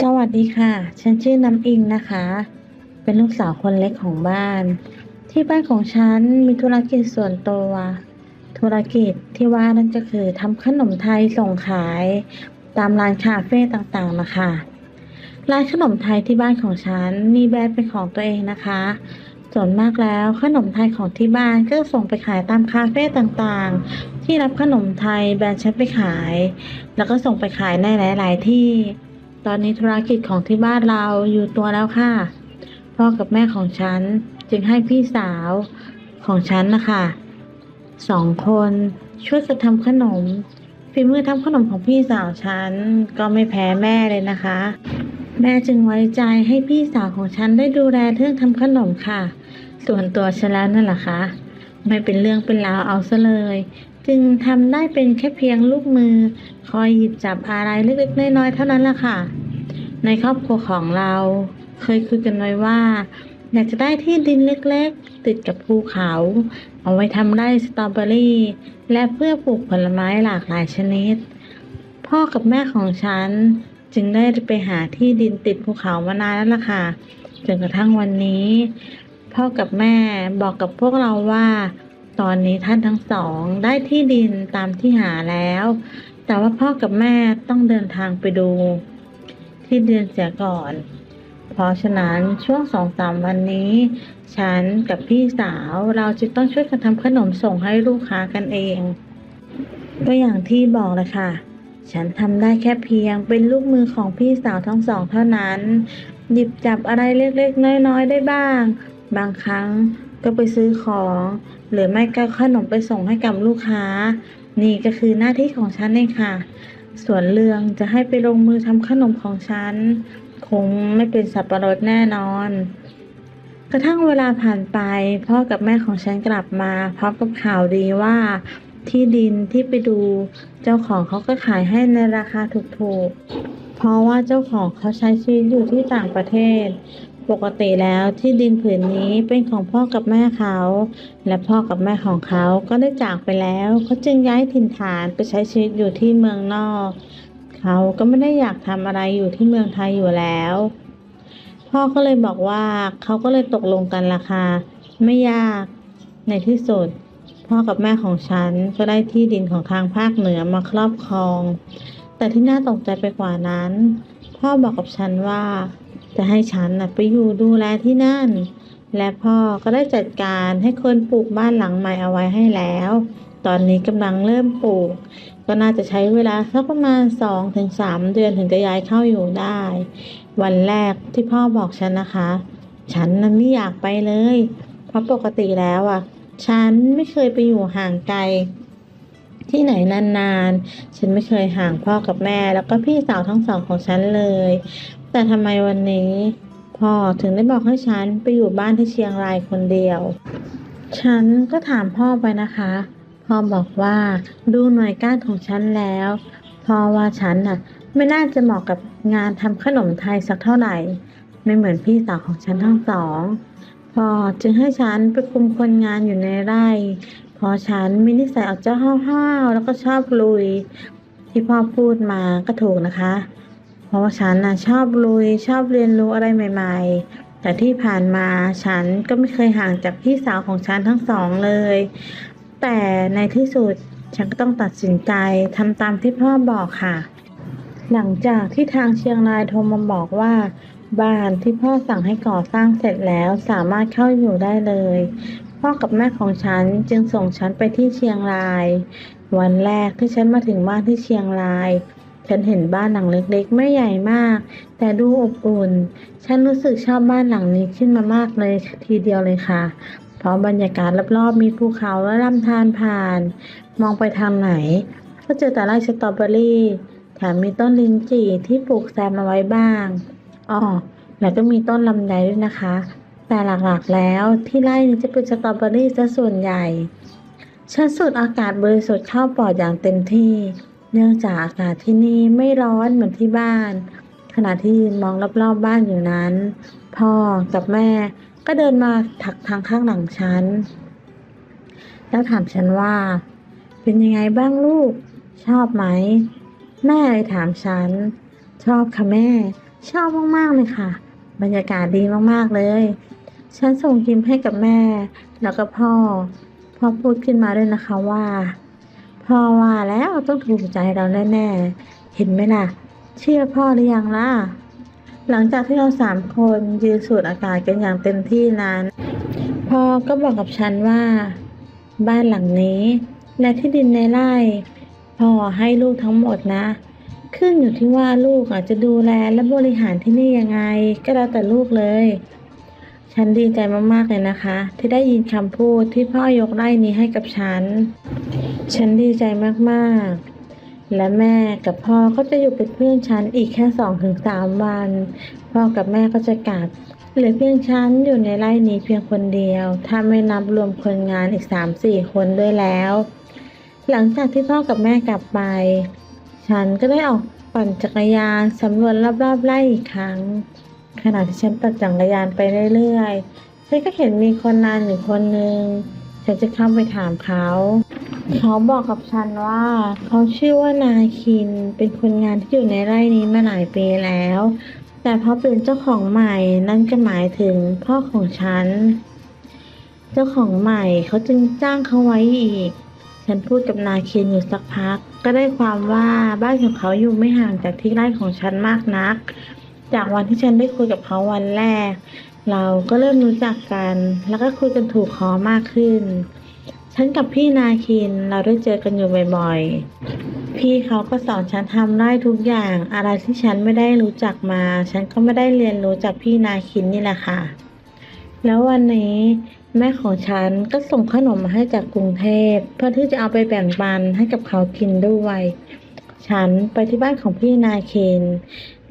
สวัสดีค่ะ ฉันชื่อน้ำอิงนะคะ เป็นลูกสาวคนเล็กของบ้าน ที่บ้านของฉันมีธุรกิจส่วนตัว ธุรกิจที่ว่านั่นก็คือทำขนมไทยส่งขาย ตามร้านคาเฟ่ต่างๆนะคะ ร้านขนมไทยที่บ้านของฉันมีแบรนด์เป็นของตัวเองนะคะ ส่วนมากแล้วขนมไทยของที่บ้านก็ส่งไปขายตามคาเฟ่ต่างๆ ที่รับขนมไทยแบรนด์ฉันไปขาย แล้วก็ส่งไปขายในหลาย ๆ ที่ ตอนนี้ธุรกิจของที่บ้านเราอยู่ตัวแล้วค่ะ พ่อกับแม่ของฉันจึงให้พี่สาวของฉันนะคะสองคนช่วยกันทำขนมฝีมือทำขนมของพี่สาวฉันก็ไม่แพ้แม่เลยนะคะ แม่จึงไว้ใจให้พี่สาวของฉันได้ดูแลเรื่องทำขนมค่ะ ส่วนตัวฉันแล้วนั่นแหละคะไม่เป็นเรื่องเป็นราวเอาซะเลย จึงทำได้เป็นแค่เพียงลูกมือ คอยหยิบจับอะไรเล็กๆน้อยๆเท่านั้นแหละค่ะ ในครอบครัวของเรา เคยคุยกันไว้ว่า อยากจะได้ที่ดินเล็กๆ ติดกับภูเขา เอาไว้ทำไร่สตรอเบอรี่ และเพื่อปลูกผลไม้หลากหลายชนิด พ่อกับแม่ของฉันจึงได้ไปหาที่ดินติดภูเขามานานแล้วล่ะค่ะจนกระทั่งวันนี้ พ่อกับแม่บอกกับพวกเราว่า ตอนนี้ท่านทั้งสองได้ที่ดินตามที่หาแล้ว แต่ว่าพ่อกับแม่ต้องเดินทางไปดู ที่ดินเสียก่อน เพราะฉะนั้นช่วงสองสามวันนี้ ฉันกับพี่สาวเราจะต้องช่วยกันทำขนมส่งให้ลูกค้ากันเอง ก็อย่างที่บอกเลยค่ะ ฉันทำได้แค่เพียงเป็นลูกมือของพี่สาวทั้งสองเท่านั้น หยิบจับอะไรเล็กๆ น้อยๆ ได้บ้าง บางครั้ง ก็ไปซื้อของ หรือไม่ก็ขนมไปส่งให้กับลูกค้า นี่ก็คือหน้าที่ของฉันเองค่ะ ส่วนเรื่องจะให้ไปลงมือทำขนมของฉัน คงไม่เป็นสับปะรดแน่นอนกระทั่งเวลาผ่านไป พ่อกับแม่ของฉันกลับมาพร้อมกับข่าวดีว่าที่ดินที่ไปดูเจ้าของเขาก็ขายให้ในราคาถูกๆ เพราะว่าเจ้าของเขาใช้ชีวิตอยู่ที่ต่างประเทศ ปกติแล้วที่ดินผืนนี้เป็นของพ่อกับแม่เขา และพ่อกับแม่ของเขาก็ได้จากไปแล้วเขาจึงย้ายถิ่นฐานไปใช้ชีวิตอยู่ที่เมืองนอก เขาก็ไม่ได้อยากทำอะไรอยู่ที่เมืองไทยอยู่แล้ว พ่อก็เลยบอกว่าเขาก็เลยตกลงกันราคา ไม่ยากในที่สุด พ่อกับแม่ของฉันก็ได้ที่ดินของทางภาคเหนือมาครอบครอง แต่ที่น่าตกใจไปกว่านั้น พ่อบอกกับฉันว่า จะให้ฉันนะไปอยู่ดูแลที่นั่น และพ่อก็ได้จัดการให้คนปลูกบ้านหลังใหม่เอาไว้ให้แล้ว ตอนนี้กำลังเริ่มปลูก ก็น่าจะใช้เวลาสักประมาณ 2-3ถึง3เดือนถึงจะย้ายเข้าอยู่ได้ วันแรกที่พ่อบอกฉันนะคะ ฉันนะไม่อยากไปเลย เพราะปกติแล้วอะ ฉันไม่เคยไปอยู่ห่างไกล ที่ไหนนานๆ ฉันไม่เคยห่างพ่อกับแม่ แล้วก็พี่สาวทั้งสองของฉันเลย แต่ทำไมวันนี้ พ่อถึงได้บอกให้ฉันไปอยู่บ้านที่เชียงรายคนเดียว ฉันก็ถามพ่อไปนะคะ พ่อบอกว่าดูหน่วยก้านของฉันแล้ว พ่อว่าฉันน่ะไม่น่าจะเหมาะกับงานทำขนมไทยสักเท่าไหร่ ไม่เหมือนพี่สาวของฉันทั้งสอง พ่อจึงให้ฉันไปคุมคนงานอยู่ในไร่ ราะฉันมีนิสัยออกเจ้าห้าวๆแล้วก็ชอบลุย ที่พ่อพูดมาก็ถูกนะคะ เพราะว่าฉันน่ะชอบลุยชอบเรียนรู้อะไรใหม่ ๆ แต่ที่ผ่านมาฉันก็ไม่เคยห่างจากพี่สาวของฉันทั้งสองเลย แต่ในที่สุดฉันก็ต้องตัดสินใจทำตามที่พ่อบอกค่ะ หลังจากที่ทางเชียงรายโทรมาบอกว่า บ้านที่พ่อสั่งให้ก่อสร้างเสร็จแล้วสามารถเข้าอยู่ได้เลย พ่อกับแม่ของฉันจึงส่งฉันไปที่เชียงราย วันแรกที่ฉันมาถึงบ้านที่เชียงราย ฉันเห็นบ้านหลังเล็กๆ ไม่ใหญ่มาก แต่ดูอบอุ่น ฉันรู้สึกชอบบ้านหลังนี้ขึ้นมามากเลยทีเดียวเลยค่ะ เพราะบรรยากาศรอบๆ มีภูเขาและลำธารผ่าน มองไปทางไหน ก็เจอแต่ไร่สตรอเบอรี่แถมมีต้นลิ้นจี่ที่ปลูกแซมเอาไว้บ้างอ๋อแล้วก็มีต้นลำไยด้วยนะคะ แต่หลักๆแล้วที่ไร่นี้จะเป็นสตรอเบอรี่ซะส่วนใหญ่ฉันสูดอากาศบริสุทธิ์เข้าปอดอย่างเต็มที่ เนื่องจากอากาศที่นี่ไม่ร้อนเหมือนที่บ้าน ขณะที่ยืนมองรอบๆบบ้านอยู่นั้น พ่อกับแม่ก็เดินมาถักทางข้างหลังฉัน แล้วถามฉันว่า เป็นยังไงบ้างลูก ชอบไหม แม่เลยถามฉัน ชอบค่ะแม่ชชอบมากๆเลยค่ะ บรรยากาศดีมากๆเลย ฉันส่งยิ้มให้กับแม่ แล้วก็พ่อ พ่อพูดขึ้นมาด้วยนะคะว่า พ่อว่าแล้วต้องถูกใจเราแน่ๆ เห็นไหมล่ะ เชื่อพ่อหรือยังล่ะ หลังจากที่เราสามคนยืนสูดอากาศกันอย่างเต็มที่นั้น พ่อก็บอกกับฉันว่า บ้านหลังนี้และที่ดินในไร่พ่อให้ลูกทั้งหมดนะ ขึ้นอยู่ที่ว่าลูกอาจจะดูแลและบริหารที่นี่ยังไง ก็แล้วแต่ลูกเลย ฉันดีใจมากๆเลยนะคะ ที่ได้ยินคำพูดที่พ่อยกไร่นี้ให้กับฉัน ฉันดีใจมากๆ และแม่กับพ่อก็จะอยู่เป็นเพื่อนฉันอีกแค่สองถึงสามวัน พ่อกับแม่ก็จะกลับเหลือเพียงฉันอยู่ในไร่นี้เพียงคนเดียว ถ้าไม่นับรวมคนงานอีกสามสี่คนด้วยแล้ว หลังจากที่พ่อกับแม่กลับไป ฉันก็ได้ออกปั่นจักรยานสำรวจรอบๆไร่อีกครั้ง ขณะที่ฉันปั่นจักรยานไปเรื่อยๆ ฉันก็เห็นมีคนนานอยู่คนหนึ่ง ฉันจะเข้าไปถามเขา เขาบอกกับฉันว่า เขาชื่อว่านาคิน เป็นคนงานที่อยู่ในไร่นี้มาหลายปีแล้ว แต่พอเป็นเจ้าของใหม่ นั่นก็หมายถึงพ่อของฉัน เจ้าของใหม่เขาจึงจ้างเขาไว้อีก ฉันพูดกับนาคินอยู่สักพัก ก็ได้ความว่าบ้านของเขาอยู่ไม่ห่างจากที่ไร่ของฉันมากนัก จากวันที่ฉันได้คุยกับเขาวันแรก เราก็เริ่มรู้จักกัน แล้วก็คุยกันถูกคอมากขึ้น ฉันกับพี่นาคินเราได้เจอกันอยู่บ่อยๆ พี่เขาก็สอนฉันทำได้ทุกอย่าง อะไรที่ฉันไม่ได้รู้จักมา ฉันก็ไม่ได้เรียนรู้จากพี่นาคินนี่แหละค่ะ แล้ววันนี้แม่ของฉันก็ส่งขนมมาให้จากกรุงเทพเพื่อที่จะเอาไปแบ่งปันให้กับเขากินด้วย ฉันไปที่บ้านของพี่นาเคน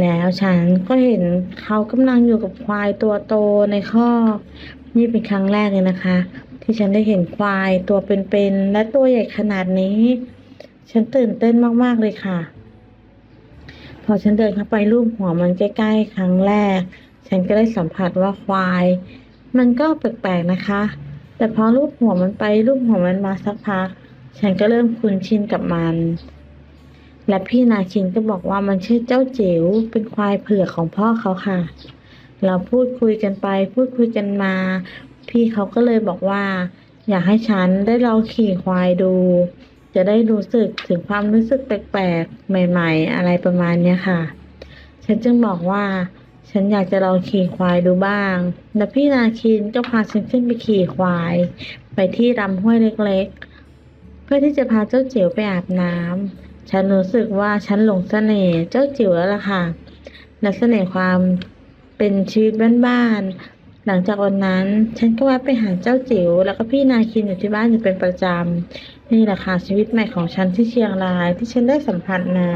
แล้วฉันก็เห็นเขากำลังอยู่กับควายตัวโตในคอกนี่เป็นครั้งแรกเลยนะคะ ที่ฉันได้เห็นควายตัวเป็นๆและตัวใหญ่ขนาดนี้ ฉันตื่นเต้นมากๆเลยค่ะ พอฉันเดินเข้าไปรูปหัวมันใกล้ๆ ครั้งแรก ฉันก็ได้สัมผัสว่าควาย มันก็แปลกๆนะคะ แต่พอรูปหัวมันไปรูปหัวมันมาสักพัก ฉันก็เริ่มคุ้นชินกับมัน และพี่นาคินก็บอกว่ามันชื่อเจ้าจิ๋วเป็นควายเผือกของพ่อเขาค่ะ เราพูดคุยกันไป พูดคุยกันมา พี่เขาก็เลยบอกว่า อยากให้ฉันได้ลองขี่ควายดู จะได้รู้สึกถึงความรู้สึกแปลกๆใหม่ ๆ อะไรประมาณเนี้ยค่ะ ฉันจึงบอกว่า ฉันอยากจะลองขี่ควายดูบ้าง และพี่นาคินก็พาฉันขึ้นไปขี่ควาย ไปที่ลำห้วยเล็กๆ เพื่อที่จะพาเจ้าเจิ๋วไปอาบน้ำ ฉันรู้สึกว่าฉันหลงเสน่ห์เจ้าจิ๋วแล้วล่ะค่ะและเสน่ห์ความเป็นชีวิตบ้านๆ หลังจากวันนั้น ฉันก็แวะไปหาเจ้าจิ๋วแล้วก็พี่นาคินอยู่ที่บ้านอยู่เป็นประจำนี่แหละค่ะชีวิตใหม่ของฉันที่เชียงรายที่ฉันได้สัมผัสมา